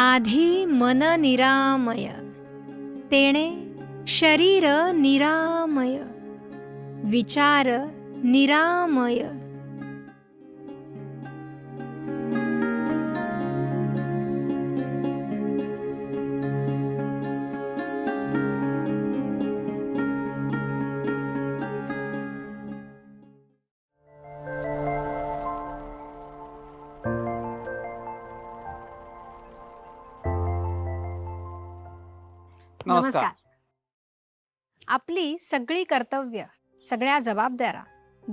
आधी मन निरामय तेणे शरीर निरामय विचार निरामय. नमस्कार. आपली सगळी कर्तव्य सगळ्या जबाबदाऱ्या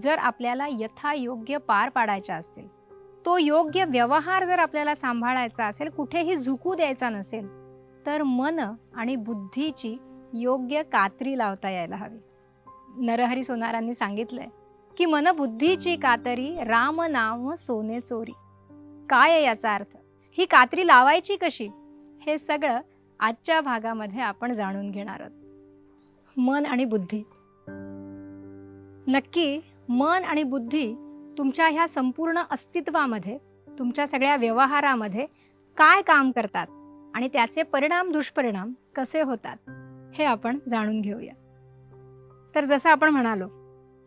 जर आपल्याला यथायोग्य पार पाडायच्या असतील तो योग्य व्यवहार जर आपल्याला सांभाळायचा असेल कुठेही झुकू द्यायचा नसेल तर मन आणि बुद्धीची योग्य कात्री लावता यायला हवी. नरहरी सोनारांनी सांगितलंय की मन बुद्धीची कातरी राम नाम सोने चोरी. काय याचा अर्थ? ही कात्री लावायची कशी? हे सगळं आजच्या भागामध्ये आपण जाणून घेणार आहोत. मन आणि बुद्धी. नक्की मन आणि बुद्धी तुमच्या ह्या संपूर्ण अस्तित्वामध्ये तुमच्या सगळ्या व्यवहारामध्ये काय काम करतात आणि त्याचे परिणाम दुष्परिणाम कसे होतात हे आपण जाणून घेऊया. तर जसं आपण म्हणालो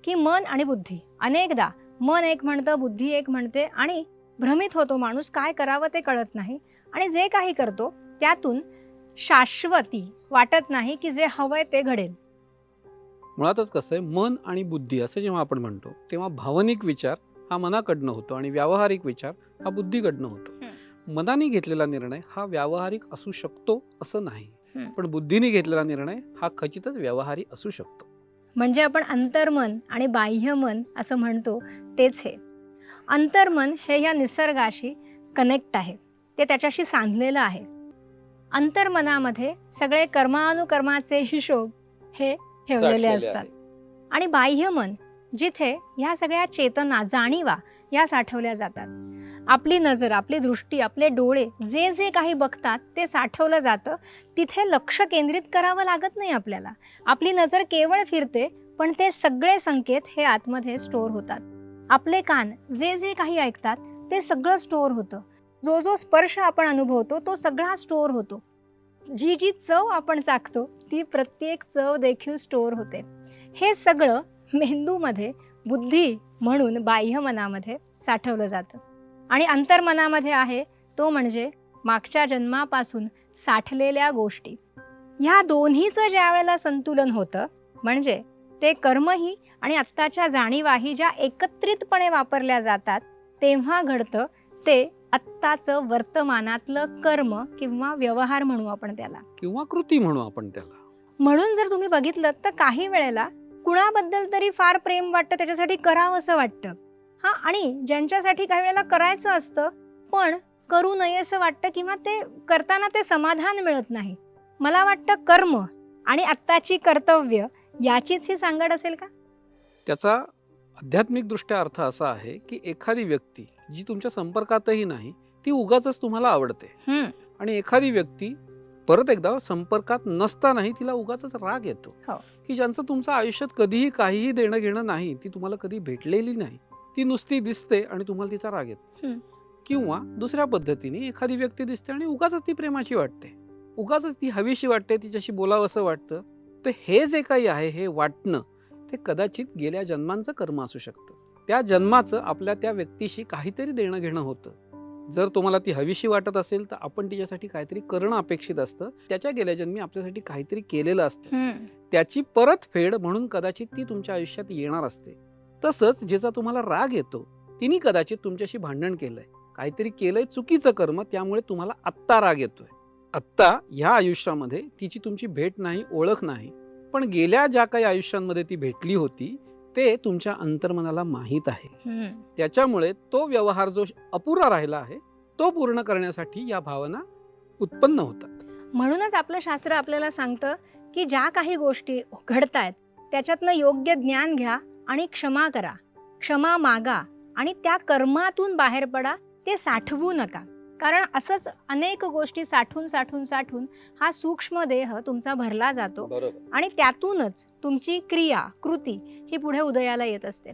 की मन आणि बुद्धी अनेकदा मन एक म्हणतं बुद्धी एक म्हणते आणि भ्रमित होतो माणूस काय करावं ते कळत नाही आणि जे काही करतो त्यातून शाश्वती. वाटत नाही की जे हवंय ते घडेल. मुळातच कसं आहे मन आणि बुद्धी असं जेव्हा आपण म्हणतो तेव्हा भावनिक विचार हा मनाकडनं होतो आणि व्यावहारिक विचार हा बुद्धीकडनं होतो. मनाने घेतलेला निर्णय हा व्यावहारिक असू शकतो असं नाही. पण बुद्धीने घेतलेला निर्णय हा खचितच व्यावहारिक असू शकतो. म्हणजे आपण अंतर्मन आणि बाह्यमन असं म्हणतो तेच हे. अंतर्मन हे या निसर्गाशी कनेक्ट आहे. ते त्याच्याशी सांधलेलं आहे. अंतर्मनामध्ये सगळे कर्मानुकर्माचे हिशोब हे ठेवलेले असतात. आणि बाह्यमन जिथे ह्या सगळ्या चेतना जाणीवा या साठवल्या जातात. आपली नजर आपली दृष्टी आपले डोळे जे जे काही बघतात ते साठवलं जातं. तिथे लक्ष केंद्रित करावं लागत नाही आपल्याला. आपली नजर केवळ फिरते पण ते सगळे संकेत हे आतमध्ये स्टोअर होतात. आपले कान जे जे काही ऐकतात ते सगळं स्टोअर होतं. जो जो स्पर्श आपण अनुभवतो तो सगळा स्टोअर होतो. जी जी चव आपण चाखतो ती प्रत्येक चव देखील स्टोअर होते. हे सगळं मेंदूमध्ये बुद्धी म्हणून बाह्य मनामध्ये साठवलं जातं. आणि अंतर्मनामध्ये आहे तो म्हणजे मागच्या जन्मापासून साठलेल्या गोष्टी. ह्या दोन्हीचं ज्या वेळेला संतुलन होतं म्हणजे ते कर्मही आणि आत्ताच्या जाणीवाही ज्या एकत्रितपणे वापरल्या जातात तेव्हा घडतं ते आत्ताचं वर्तमानातलं कर्म किंवा व्यवहार म्हणू आपण त्याला. किंवा कृती म्हणू आपण त्याला. म्हणून जर तुम्ही बघितलं तर काही वेळेला कुणाबद्दल तरी फार प्रेम वाटतं त्याच्यासाठी करावं असं वाटतं. हा आणि ज्यांच्यासाठी काही वेळेला करायचं असतं पण करू नये असं वाटतं किंवा ते करताना ते समाधान मिळत नाही. मला वाटतं कर्म आणि आत्ताची कर्तव्य याचीच ही सांगड असेल का? त्याचा आध्यात्मिकदृष्ट्या अर्थ असा आहे की एखादी व्यक्ती जी तुमच्या संपर्कातही नाही ती उगाच तुम्हाला आवडते. आणि एखादी व्यक्ती परत एकदा संपर्कात नसतानाही तिला उगाच राग येतो. हो. की ज्यांचं तुमचं आयुष्यात कधीही काहीही देणं घेणं नाही ती तुम्हाला कधी भेटलेली नाही. ती नुसती दिसते आणि तुम्हाला तिचा राग येतो. किंवा दुसऱ्या पद्धतीने एखादी व्यक्ती दिसते आणि उगाच ती प्रेमाची वाटते. उगाच ती हवीशी वाटते तिच्याशी बोलावं असं वाटतं. तर हे जे काही आहे हे वाटणं ते कदाचित गेल्या जन्मांचं कर्म असू शकतं. त्या जन्माचं आपल्या त्या व्यक्तीशी काहीतरी देणं घेणं होतं. जर तुम्हाला ती हवीशी वाटत असेल तर आपण तिच्यासाठी काहीतरी करणं अपेक्षित असतं. त्याच्या गेल्या जन्मी आपल्यासाठी काहीतरी केलेलं असतं. त्याची परतफेड म्हणून कदाचित ती तुमच्या आयुष्यात येणार असते. तसंच ज्याचा तुम्हाला राग येतो तिने कदाचित तुमच्याशी भांडण केलंय. काहीतरी केलंय चुकीचं कर्म त्यामुळे तुम्हाला आत्ता राग येतोय. आत्ता ह्या आयुष्यामध्ये तिची तुमची भेट नाही ओळख नाही. पण गेल्या ज्या काही आयुष्यांमध्ये ती भेटली होती ते तुमच्या अंतर्मनाला माहीत आहे. त्याच्यामुळे तो व्यवहार जो अपुरा राहिला आहे तो पूर्ण करण्यासाठी या भावना उत्पन्न होतात. म्हणूनच आपलं शास्त्र आपल्याला सांगतं की ज्या काही गोष्टी घडतायत त्याच्यातनं योग्य ज्ञान घ्या आणि क्षमा करा. क्षमा मागा आणि त्या कर्मातून बाहेर पडा ते साठवू नका. कारण असंच अनेक गोष्टी साठून साठून साठून हा सूक्ष्म देह तुमचा भरला जातो. आणि त्यातूनच तुमची क्रिया कृती ही पुढे उदयाला येत असते.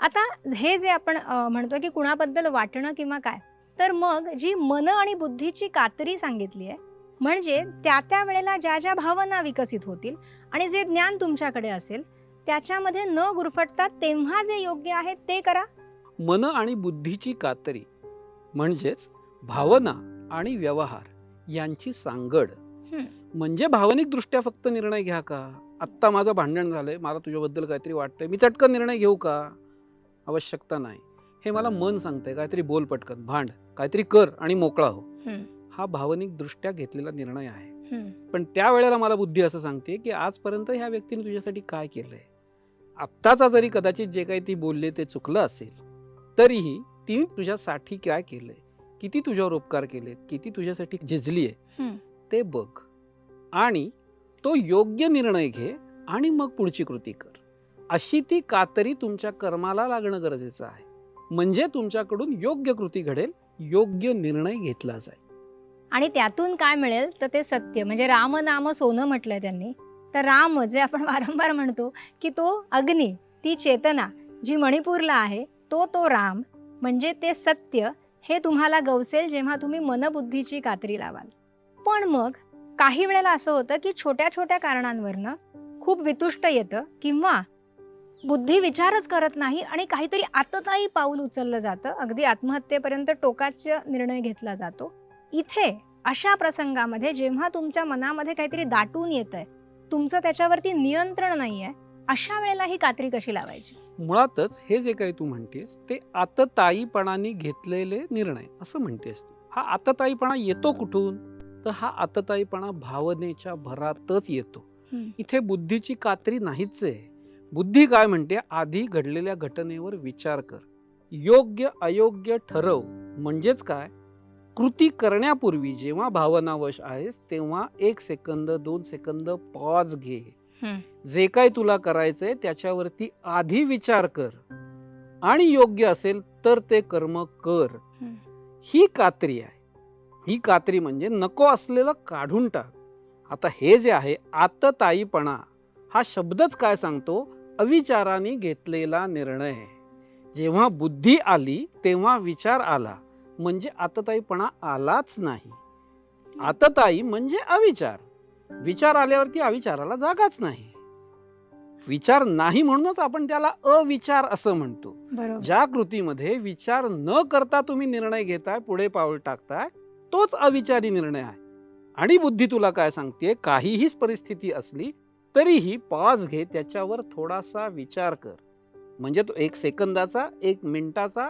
आता हे जे आपण म्हणतो की कुणाबद्दल वाटणं किंवा काय तर मग जी मन आणि बुद्धीची कातरी सांगितली आहे म्हणजे त्या त्या वेळेला ज्या ज्या भावना विकसित होतील आणि जे ज्ञान तुमच्याकडे असेल त्याच्यामध्ये न गुरफटता तेव्हा जे योग्य आहे ते करा. मन आणि बुद्धीची कातरी म्हणजेच भावना आणि व्यवहार यांची सांगड. म्हणजे भावनिक दृष्ट्या फक्त निर्णय घ्या का? आत्ता माझं भांडण झालंय मला तुझ्याबद्दल काहीतरी वाटतंय मी चटकन निर्णय घेऊ का? आवश्यकता नाही. हे मला मन सांगतंय काहीतरी बोल पटकन भांड काहीतरी कर आणि मोकळा हो. हं. भावनिक दृष्ट्या घेतलेला निर्णय आहे. पण त्या वेळेला मला बुद्धी असं सांगते की आजपर्यंत ह्या व्यक्तीने तुझ्यासाठी काय केलंय? आत्ताचा जरी कदाचित जे काही ती बोलले ते चुकलं असेल तरीही ती तुझ्यासाठी काय केलंय? किती तुझ्यावर उपकार केलेत किती तुझ्यासाठी झिजली आहे. ते बघ. आणि तो योग्य निर्णय घे आणि मग पुढची कृती कर. अशी ती कातरी तुमच्या कर्माला लागणं गरजेचं आहे. म्हणजे तुमच्याकडून योग्य कृती घडेल योग्य निर्णय घेतला जाईल. आणि त्यातून काय मिळेल तर ते सत्य. म्हणजे राम नाम सोनं म्हटलंय त्यांनी. तर राम जे आपण वारंवार म्हणतो की तो अग्नी ती चेतना जी मणिपूरला आहे तो तो राम. म्हणजे ते सत्य हे तुम्हाला गवसेल जेव्हा तुम्ही मनबुद्धीची कात्री लावाल. पण मग काही वेळेला असं होतं की छोट्या छोट्या कारणांवरनं खूप वितुष्ट येतं किंवा बुद्धी विचारच करत नाही आणि काहीतरी आतताही पाऊल उचललं जातं. अगदी आत्महत्येपर्यंत टोकाचा निर्णय घेतला जातो. इथे अशा प्रसंगामध्ये जेव्हा तुमच्या मनामध्ये काहीतरी दाटून येत आहे तुमचं त्याच्यावरती नियंत्रण नाही आहे अशा वेळेला ही कात्री कशी लावायची? मुळातच हे जे काही तू म्हणतेस ते आतताईपणाने घेतलेले निर्णय असं म्हणतेस तू. हा आतताईपणा येतो कुठून? तर हा आतताईपणा भावनेच्या भरातच येतो. इथे बुद्धीची कात्री नाहीच आहे. बुद्धी काय म्हणते? आधी घडलेल्या घटनेवर विचार कर. योग्य अयोग्य ठरव. म्हणजेच काय? कृती करण्यापूर्वी जेव्हा भावनावश आहेस तेव्हा एक सेकंद दोन सेकंद पॉज घे. जे काय तुला करायचंय त्याच्यावरती आधी विचार कर. आणि योग्य असेल तर ते कर्म कर. ही. कात्री आहे. ही कात्री म्हणजे नको असलेलं काढून टाक. आता हे जे आहे आतताईपणा हा शब्दच काय सांगतो? अविचाराने घेतलेला निर्णय जेव्हा बुद्धी आली तेव्हा विचार आला. म्हणजे आतताईपणा आलाच नाही. आतताई म्हणजे अविचार. विचार आल्यावरती अविचाराला जागाच नाही. विचार नाही म्हणूनच आपण त्याला अविचार असं म्हणतो. ज्या कृतीमध्ये विचार न करता तुम्ही निर्णय घेताय पुढे पाऊल टाकताय तोच अविचारी निर्णय आहे. आणि बुद्धी तुला काय सांगते काहीही परिस्थिती असली तरीही पॉज घे त्याच्यावर थोडासा विचार कर. म्हणजे तो एक सेकंदाचा एक मिनिटाचा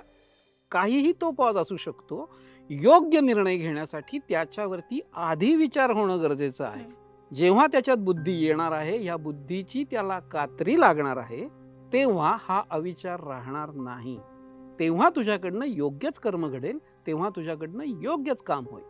काहीही तो पॉज असू शकतो. योग्य निर्णय घेण्यासाठी त्याच्यावरती आधी विचार होणं गरजेचं आहे. जेव्हा त्याच्यात बुद्धी येणार आहे ह्या बुद्धीची त्याला कात्री लागणार आहे तेव्हा हा अविचार राहणार नाही. तेव्हा तुझ्याकडनं योग्यच कर्म घडेल तेव्हा तुझ्याकडनं योग्यच काम होईल.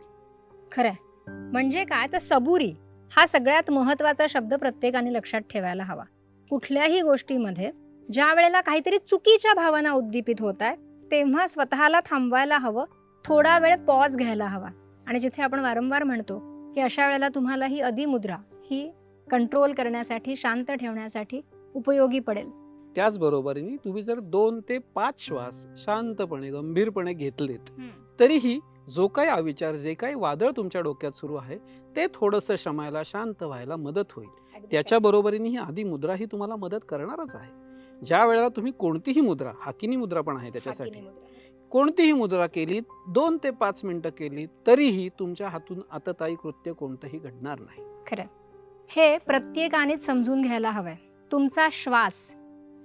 खरंय. म्हणजे काय? तर सबुरी हा सगळ्यात महत्त्वाचा शब्द प्रत्येकाने लक्षात ठेवायला हवा. कुठल्याही गोष्टीमध्ये ज्या वेळेला काहीतरी चुकीच्या भावना उद्दीपित होत आहेत तेव्हा स्वतःला थांबवायला हवं थोडा वेळ पॉज घ्यायला हवा. आणि जिथे आपण वारंवार म्हणतो की अशा वेळेला तुम्हाला ही अधिमुद्रा ही कंट्रोल करण्यासाठी शांत ठेवण्यासाठी उपयोगी पडेल. त्याचबरोबरीने तुम्ही जर दोन ते पाच श्वास शांतपणे गंभीरपणे घेतलेत तरीही जो काही अविचार जे काही वादळ तुमच्या डोक्यात सुरू आहे ते थोडंसं शमायला शांत व्हायला मदत होईल. त्याच्या बरोबरीने ही आधी मुद्रा ही तुम्हाला मदत करणारच आहे. ज्या वेळेला तुम्ही कोणतीही मुद्रा हाकिनी मुद्रा पण आहे त्याच्यासाठी कोणतीही मुद्रा केली दोन ते पाच मिनिटं केली तरीही तुमच्या हातून आतताई कृत्य कोणतंही घडणार नाही. खरं. हे प्रत्येकानेच समजून घ्यायला हवंय. तुमचा श्वास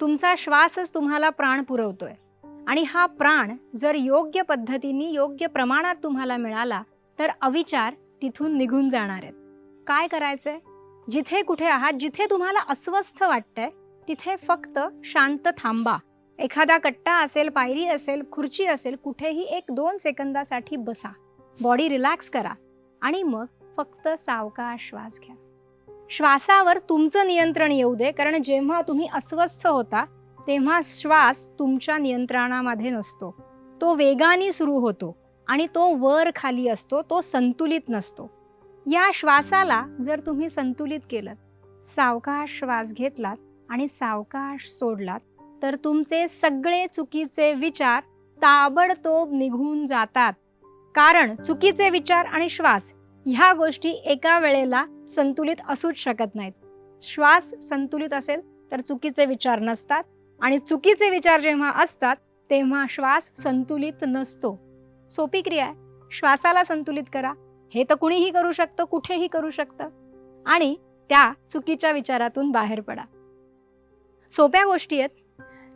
तुमचा श्वासच तुम्हाला प्राण पुरवतोय. आणि हा प्राण जर योग्य पद्धतीने योग्य प्रमाणात तुम्हाला मिळाला तर अविचार तिथून निघून जाणार आहेत. काय करायचंय? जिथे कुठे आहात जिथे तुम्हाला अस्वस्थ वाटतंय तिथे फक्त शांत थांबा. एखादा कट्टा असेल पायरी असेल खुर्ची असेल कुठेही एक दोन सेकंदासाठी बसा. बॉडी रिलॅक्स करा. आणि मग फक्त सावकाश श्वास घ्या. श्वासावर तुमचं नियंत्रण येऊ दे कारण जेव्हा तुम्ही अस्वस्थ होता तेव्हा श्वास तुमच्या नियंत्रणामध्ये नसतो. तो वेगाने सुरू होतो आणि तो वर खाली असतो तो संतुलित नसतो. या श्वासाला जर तुम्ही संतुलित केलं सावकाश श्वास घेतलात आणि सावकाश सोडलात तर तुमचे सगळे चुकीचे विचार ताबडतोब निघून जातात. कारण चुकीचे विचार आणि श्वास ह्या गोष्टी एका वेळेला संतुलित असूच शकत नाहीत. श्वास संतुलित असेल तर चुकीचे विचार नसतात आणि चुकीचे विचार जेव्हा असतात तेव्हा श्वास संतुलित नसतो. सोपी क्रिया आहे. श्वासाला संतुलित करा. हे तर कुणीही करू शकतं कुठेही करू शकतं. आणि त्या चुकीच्या विचारातून बाहेर पडा. सोप्या गोष्टी आहेत.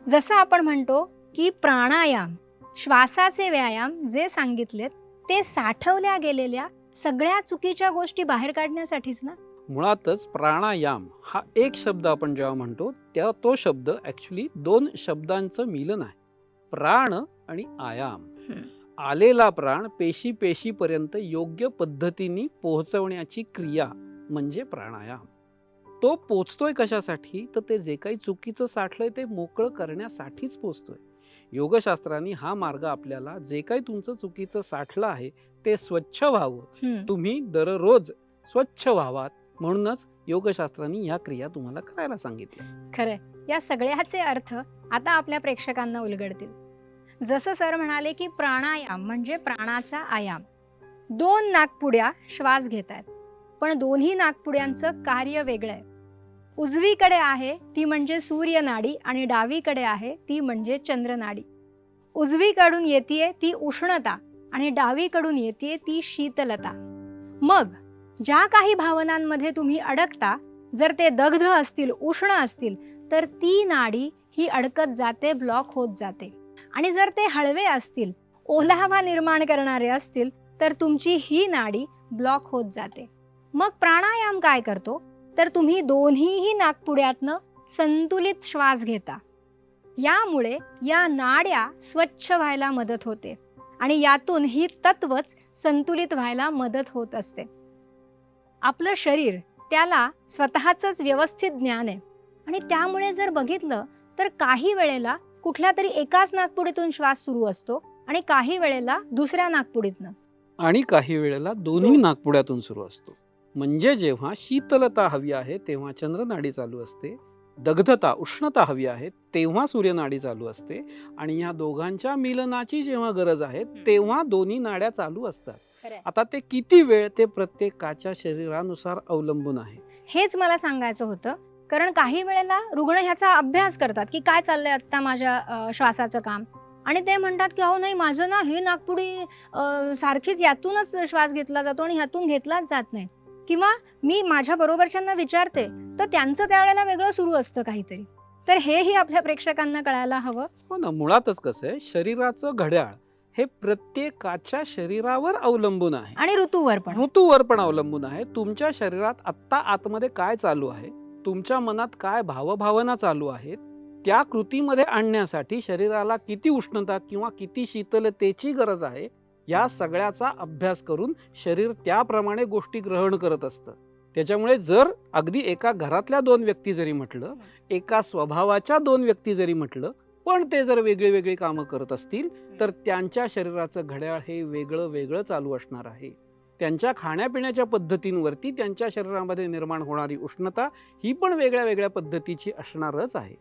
जसं आपण म्हणतो की प्राणायाम श्वासाचे व्यायाम जे सांगितलेत ते साठवल्या गेलेल्या सगळ्या चुकीच्या गोष्टी बाहेर काढण्यासाठीच ना? मुळातच प्राणायाम हा एक शब्द आपण जेव्हा म्हणतो तेव्हा तो शब्द ॲक्च्युली दोन शब्दांचं मिलन आहे. प्राण आणि आयाम. आलेला प्राण पेशी पेशीपर्यंत योग्य पद्धतीने पोहोचवण्याची क्रिया म्हणजे प्राणायाम. तो पोचतोय कशासाठी? तर ते जे काही चुकीचं साठलंय ते मोकळं करण्यासाठीच पोचतोय. योगशास्त्राने हा मार्ग आपल्याला जे काही तुमचं चुकीचं साठलं आहे ते स्वच्छ व्हावं. तुम्ही दररोज स्वच्छ व्हावात. म्हणूनच योगशास्त्राने या क्रिया तुम्हाला करायला सांगितल्या. खरंय. या सगळ्याचे अर्थ आता आपल्या प्रेक्षकांना उलगडतील. जसं सर म्हणाले की प्राणायाम म्हणजे प्राणाचा आयाम. दोन नागपुड्या श्वास घेत आहेत पण दोन्ही नागपुड्यांचं कार्य वेगळं आहे. उजवीकडे आहे ती म्हणजे सूर्यनाडी आणि डावीकडे आहे ती म्हणजे चंद्रनाडी. उजवीकडून येते ती उष्णता आणि डावीकडून येते ती शीतलता. मग ज्या काही भावनांमध्ये तुम्ही अडकता जर ते दग्ध असतील उष्ण असतील तर ती नाडी ही अडकत जाते ब्लॉक होत जाते. आणि जर ते हळवे असतील ओलावा निर्माण करणारे असतील तर तुमची ही नाडी ब्लॉक होत जाते. मग प्राणायाम काय करतो? तर तुम्ही दोन्हीही नागपुड्यातनं संतुलित श्वास घेता. यामुळे या नाड्या स्वच्छ व्हायला मदत होते आणि यातून ही तत्वच संतुलित व्हायला मदत होत असते. आपलं शरीर त्याला स्वतःचंच व्यवस्थित ज्ञान आहे आणि त्यामुळे जर बघितलं तर काही वेळेला कुठल्या तरी एकाच नागपुडीतून श्वास सुरू असतो आणि काही वेळेला दुसऱ्या नागपुडीतनं. आणि काही वेळेला दोन्ही नागपुड्यातून सुरू असतो. म्हणजे जेव्हा शीतलता हवी आहे तेव्हा चंद्रनाडी चालू असते. दग्धता उष्णता हवी आहे तेव्हा सूर्यनाडी चालू असते. आणि या दोघांच्या मिलनाची जेव्हा गरज आहे तेव्हा दोन्ही नाड्या चालू असतात. आता ते किती वेळ ते प्रत्येकाच्या शरीरानुसार अवलंबून आहे? हेच मला सांगायचं होतं. कारण काही वेळेला रुग्ण ह्याचा अभ्यास करतात की काय चाललंय आत्ता माझ्या श्वासाचं काम? आणि ते म्हणतात की अहो नाही माझं ना ही नागपुडी सारखीच यातूनच श्वास घेतला जातो आणि ह्यातून घेतलाच जात नाही. किंवा मी माझ्या बरोबरच्यांना विचारते तर त्यांचं त्यावेळेला वेगळं सुरू असतं काहीतरी. तर हेही आपल्या प्रेक्षकांना कळायला हवं. हो ना मुळातच कसं आहे शरीराचं घड्याळ हे प्रत्येकाच्या शरीरावर अवलंबून आहे. आणि ऋतूवर पण. ऋतूवर पण अवलंबून आहे. तुमच्या शरीरात आत्ता आतमध्ये काय चालू आहे? तुमच्या मनात काय भावभावना चालू आहेत? त्या कृतीमध्ये आणण्यासाठी शरीराला किती उष्णता किंवा किती शीतलतेची गरज आहे? या सगळ्याचा अभ्यास करून शरीर त्याप्रमाणे गोष्टी ग्रहण करत असतं. त्याच्यामुळे जर अगदी एका घरातल्या दोन व्यक्ती जरी म्हटलं एका स्वभावाच्या दोन व्यक्ती जरी म्हटलं पण ते जर वेगळी वेगळी कामं करत असतील तर त्यांच्या शरीराचं घड्याळ हे वेगळं वेगळं चालू असणार आहे. त्यांच्या खाण्यापिण्याच्या पद्धतींवरती त्यांच्या शरीरामध्ये निर्माण होणारी उष्णता ही पण वेगळ्या वेगळ्या पद्धतीची असणारच आहे.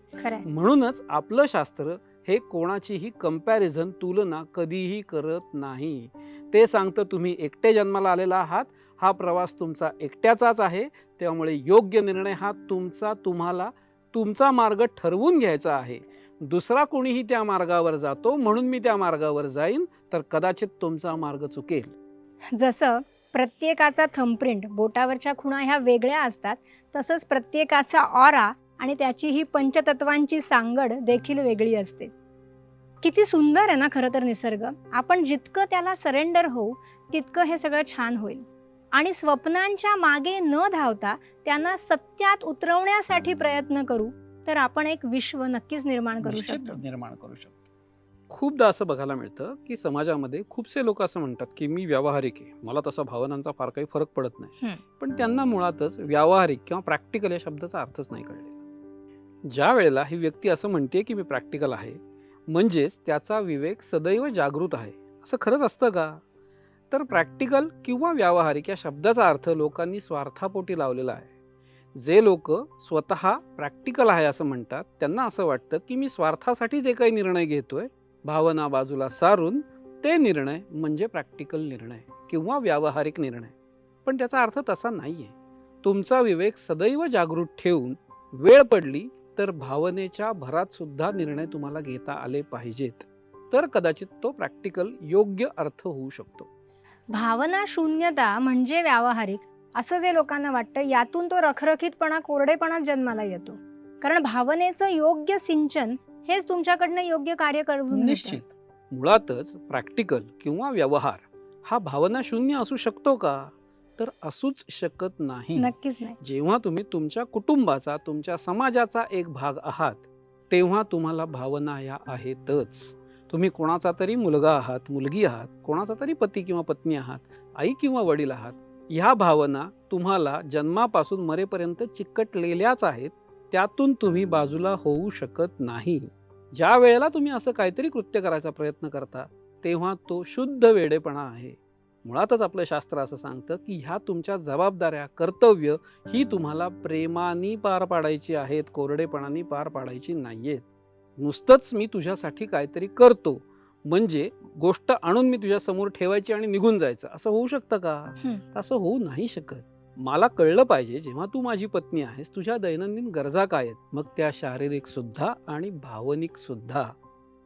म्हणूनच आपलं शास्त्र हे कोणाचीही कंपॅरिझन तुलना कधीही करत नाही. ते सांगतं तुम्ही एकटे जन्माला आलेला आहात. हा प्रवास तुमचा एकट्याचाच आहे. त्यामुळे योग्य निर्णय हा तुमचा तुम्हाला तुमचा मार्ग ठरवून घ्यायचा आहे. दुसरा कोणीही त्या मार्गावर जातो म्हणून मी त्या मार्गावर जाईन तर कदाचित तुमचा मार्ग चुकेल. जसं प्रत्येकाचा थंबप्रिंट बोटावरच्या खुणा ह्या वेगळ्या असतात तसंच प्रत्येकाचा ऑरा आणि त्याची ही पंचतत्वांची सांगड देखील वेगळी असते. किती सुंदर आहे ना खरं तर निसर्ग. आपण जितकं त्याला सरेंडर होऊ तितकं हे सगळं छान होईल. आणि स्वप्नांच्या मागे न धावता त्यांना सत्यात उतरवण्यासाठी प्रयत्न करू तर आपण एक विश्व नक्कीच निर्माण करू शकतो. निर्माण करू शकतो. खूपदा असं बघायला मिळतं की समाजामध्ये खूपसे लोक असं म्हणतात की मी व्यावहारिक आहे. मला तसा भावनांचा फार काही फरक पडत नाही. पण त्यांना मुळातच व्यावहारिक किंवा प्रॅक्टिकल या शब्दाचा अर्थच नाही कळलेला. ज्या वेळेला ही व्यक्ती असं म्हणते की मी प्रॅक्टिकल आहे म्हणजेच त्याचा विवेक सदैव जागृत आहे. असं खरंच असतं का? तर प्रॅक्टिकल किंवा व्यावहारिक या शब्दाचा अर्थ लोकांनी स्वार्थापोटी लावलेला आहे. जे लोक स्वतः प्रॅक्टिकल आहे असं म्हणतात त्यांना असं वाटतं की मी स्वार्थासाठी जे काही निर्णय घेतोय भावना बाजूला सारून ते निर्णय म्हणजे प्रॅक्टिकल निर्णय किंवा व्यावहारिक निर्णय. पण त्याचा अर्थ तसा नाही आहे तुमचा विवेक सदैव जागृत ठेवून वेळ पडली तर भावनेच्या भरात सुद्धा निर्णय तुम्हाला घेता आले पाहिजेत. तर कदाचित तो प्रॅक्टिकल योग्य अर्थ होऊ शकतो. भावना शून्यता म्हणजे व्यावहारिक असं जे लोकांना वाटतं यातून तो रखरखीतपणा कोरडेपणा जन्माला येतो. कारण भावनेचं योग्य सिंचन हेच तुमच्याकडनं योग्य कार्य करून. निश्चित. मुळातच प्रॅक्टिकल किंवा व्यवहार हा भावना शून्य असू शकतो का? तर असूच शकत नाही. नक्कीच नाही. जेव्हा तुम्ही तुमच्या कुटुंबाचा तुमच्या समाजाचा एक भाग आहात तेव्हा तुम्हाला भावना या आहेतच. तुम्ही कोणाचा तरी मुलगा आहात मुलगी आहात कोणाचा तरी पती किंवा पत्नी आहात आई किंवा वडील आहात ह्या भावना तुम्हाला जन्मापासून मरेपर्यंत चिकटलेल्याच आहेत त्यातून तुम्ही बाजूला होऊ शकत नाही. ज्या वेळेला तुम्ही असं काहीतरी कृत्य करायचा प्रयत्न करता तेव्हा तो शुद्ध वेडेपणा आहे. मुळातच आपलं शास्त्र असं सांगतं की ह्या तुमच्या जबाबदाऱ्या कर्तव्य ही तुम्हाला प्रेमाने पार पाडायची आहेत कोरडेपणाने पार पाडायची नाहीयेत. नुसतंच मी तुझ्यासाठी काहीतरी करतो. म्हणजे गोष्ट आणून मी तुझ्या समोर ठेवायची आणि निघून जायचं. असं होऊ शकतं का. असं होऊ नाही शकत. मला कळलं पाहिजे जेव्हा तू माझी पत्नी आहेस तुझ्या दैनंदिन गरजा काय आहेत? मग त्या शारीरिक सुद्धा आणि भावनिक सुद्धा.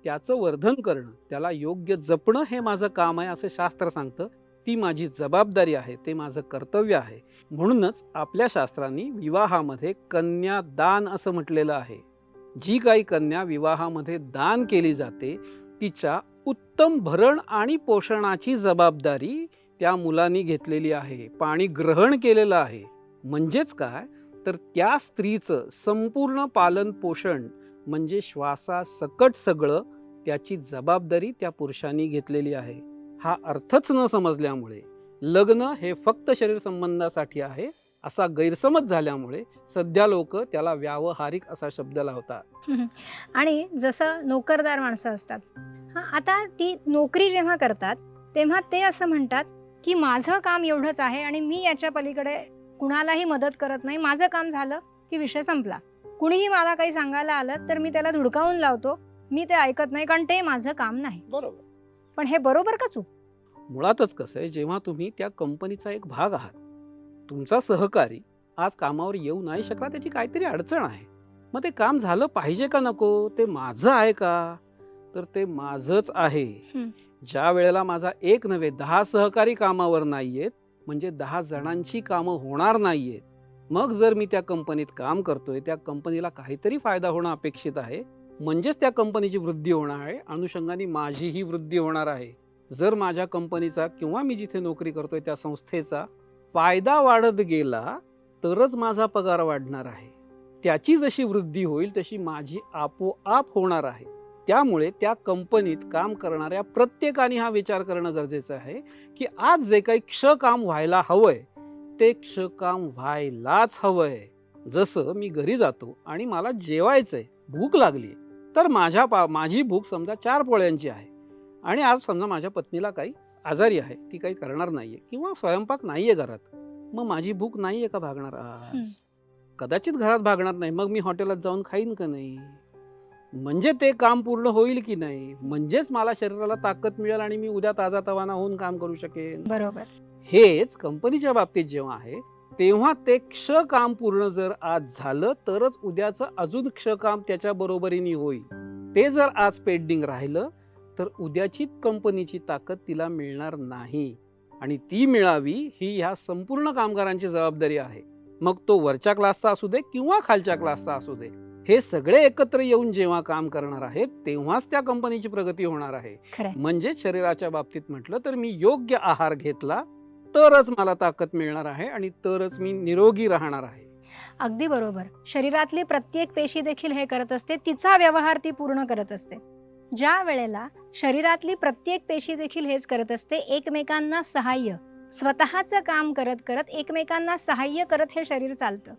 त्याचं वर्धन करणं त्याला योग्य जपणं हे माझं काम आहे असं शास्त्र सांगतं. ती माझी जबाबदारी आहे ते माझं कर्तव्य आहे. म्हणूनच आपल्या शास्त्रांनी विवाहामध्ये कन्या दान असं म्हटलेलं आहे. जी काही कन्या विवाहामध्ये दान केली जाते तिच्या उत्तम भरण आणि पोषणाची जबाबदारी त्या मुलांनी घेतलेली आहे पाणी ग्रहण केलेलं आहे. म्हणजेच काय? तर त्या स्त्रीचं संपूर्ण पालन पोषण म्हणजे श्वासासकट सगळं त्याची जबाबदारी त्या पुरुषांनी घेतलेली आहे. हा अर्थच न समजल्यामुळे लग्न हे फक्त शरीर संबंधासाठी आहे असा गैरसमज झाल्यामुळे सध्या लोक त्याला व्यावहारिक असा शब्द लावतात. आणि जसं नोकरदार माणसं असतात. हा आता ती नोकरी जेव्हा करतात तेव्हा ते असं म्हणतात की माझं काम एवढंच आहे आणि मी याच्या पलीकडे कुणालाही मदत करत नाही. माझं काम झालं की विषय संपला. कुणीही मला काही सांगायला आलं तर मी त्याला धुडकावून लावतो. मी ते ऐकत नाही कारण ते माझं काम नाही. बरोबर. पण हे बरोबर का चूक? मुळातच कसं आहे जेव्हा तुम्ही त्या कंपनीचा एक भाग आहात तुमचा सहकारी आज कामावर येऊ नाही शकला त्याची काहीतरी अडचण आहे. मग ते काम झालं पाहिजे का नको? ते माझं आहे का? तर ते माझंच आहे. हं. ज्या वेळेला माझा एक नव्हे दहा सहकारी कामावर नाहीयेत म्हणजे दहा जणांची कामं होणार नाहीयेत. मग जर मी त्या कंपनीत काम करतोय त्या कंपनीला काहीतरी फायदा होणं अपेक्षित आहे म्हणजेच त्या कंपनीची वृद्धी होणार आहे. अनुषंगाने माझीही वृद्धी होणार आहे. जर माझ्या कंपनीचा किंवा मी जिथे नोकरी करतोय त्या संस्थेचा फायदा वाढत गेला तरच माझा पगार वाढणार आहे. त्याची जशी वृद्धी होईल तशी माझी आपोआप होणार आहे. त्यामुळे त्या कंपनीत काम करणाऱ्या प्रत्येकाने हा विचार करणं गरजेचं आहे की आज जे काही क्ष काम व्हायला हवंय ते क्ष काम व्हायलाच हवंय. जसं मी घरी जातो आणि मला जेवायचंय भूक लागली तर माझ्या पा माझी भूक समजा चार पोळ्यांची आहे. आणि आज समजा माझ्या पत्नीला काही आजारी आहे ती काही करणार नाहीये किंवा स्वयंपाक नाहीये घरात मग माझी भूक नाहीये का भागणार आज? कदाचित घरात भागणार नाही मग मी हॉटेलात जाऊन खाईन का नाही? म्हणजे ते काम पूर्ण होईल की नाही? म्हणजेच मला शरीराला ताकद मिळेल आणि मी उद्या ताजा तवाना होऊन काम करू शकेन. बरोबर. हेच कंपनीच्या बाबतीत जेव्हा आहे तेव्हा ते क्ष काम पूर्ण जर आज झालं तरच उद्याचं अजून क्ष काम त्याच्या बरोबरीने होईल. ते जर आज पेंडिंग राहिलं तर उद्याची कंपनीची ताकद तिला मिळणार नाही. आणि ती मिळावी ही ह्या संपूर्ण कामगारांची जबाबदारी आहे. मग तो वरच्या क्लासचा असू दे किंवा खालच्या क्लासचा असू दे हे सगळे एकत्र येऊन जेव्हा काम करणार आहेत तेव्हाच त्या कंपनीची प्रगती होणार आहे. खरंय. म्हणजे शरीराच्या बाबतीत म्हटलं तर मी योग्य आहार घेतला तरच मला ताकद मिळणार आहे आणि तरच मी निरोगी राहणार आहे. अगदी बरोबर. शरीरातली प्रत्येक पेशी देखील हे करत असते तिचा व्यवहार ती पूर्ण करत असते. ज्या वेळेला शरीरातली प्रत्येक पेशी देखील हेच करत असते एकमेकांना सहाय्य स्वतःचं काम करत करत एकमेकांना सहाय्य करत हे शरीर चालतं.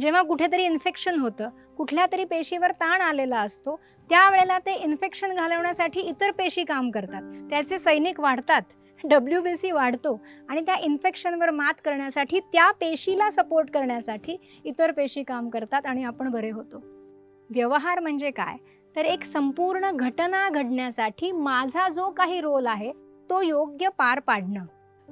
जेव्हा कुठेतरी इन्फेक्शन होतं कुठल्या तरी पेशीवर ताण आलेला असतो त्यावेळेला ते इन्फेक्शन घालवण्यासाठी इतर पेशी काम करतात. त्याचे सैनिक वाढतात. डब्ल्यू बी सी वाढतो आणि त्या इन्फेक्शनवर मात करण्यासाठी त्या पेशीला सपोर्ट करण्यासाठी इतर पेशी काम करतात आणि आपण बरे होतो. व्यवहार म्हणजे काय? तर एक संपूर्ण घटना घडण्यासाठी माझा जो काही रोल आहे तो योग्य पार पाडणं.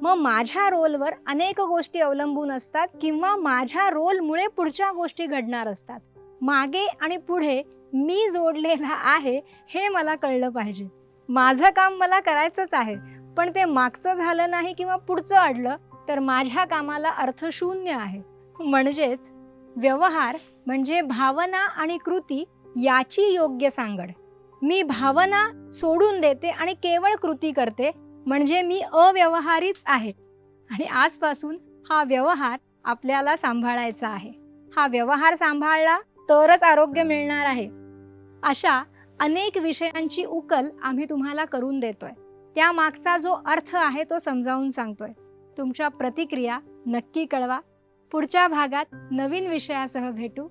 मग माझ्या रोलवर अनेक गोष्टी अवलंबून असतात किंवा माझ्या रोलमुळे पुढच्या गोष्टी घडणार असतात. मागे आणि पुढे मी जोडलेला आहे हे मला कळलं पाहिजे. माझं काम मला करायचंच आहे. पण ते मागचं झालं नाही किंवा पुढचं अडलं तर माझ्या कामाला अर्थ शून्य आहे. म्हणजेच व्यवहार म्हणजे भावना आणि कृती याची योग्य सांगड. मी भावना सोडून देते आणि केवळ कृती करते म्हणजे मी अव्यवहारीच आहे. आणि आजपासून हा व्यवहार आपल्याला सांभाळायचा आहे. हा व्यवहार सांभाळला तरच आरोग्य मिळणार आहे. अशा अनेक विषयांची उकल आम्ही तुम्हाला करून देतोय. त्यामागचा जो अर्थ आहे तो समजावून सांगतोय. तुमच्या प्रतिक्रिया नक्की कळवा. पुढच्या भागात नवीन विषयासह भेटू.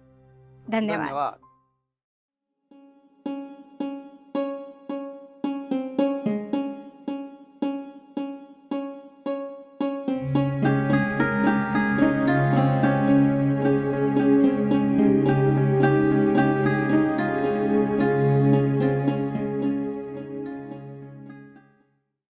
धन्यवाद. धन्यवाद.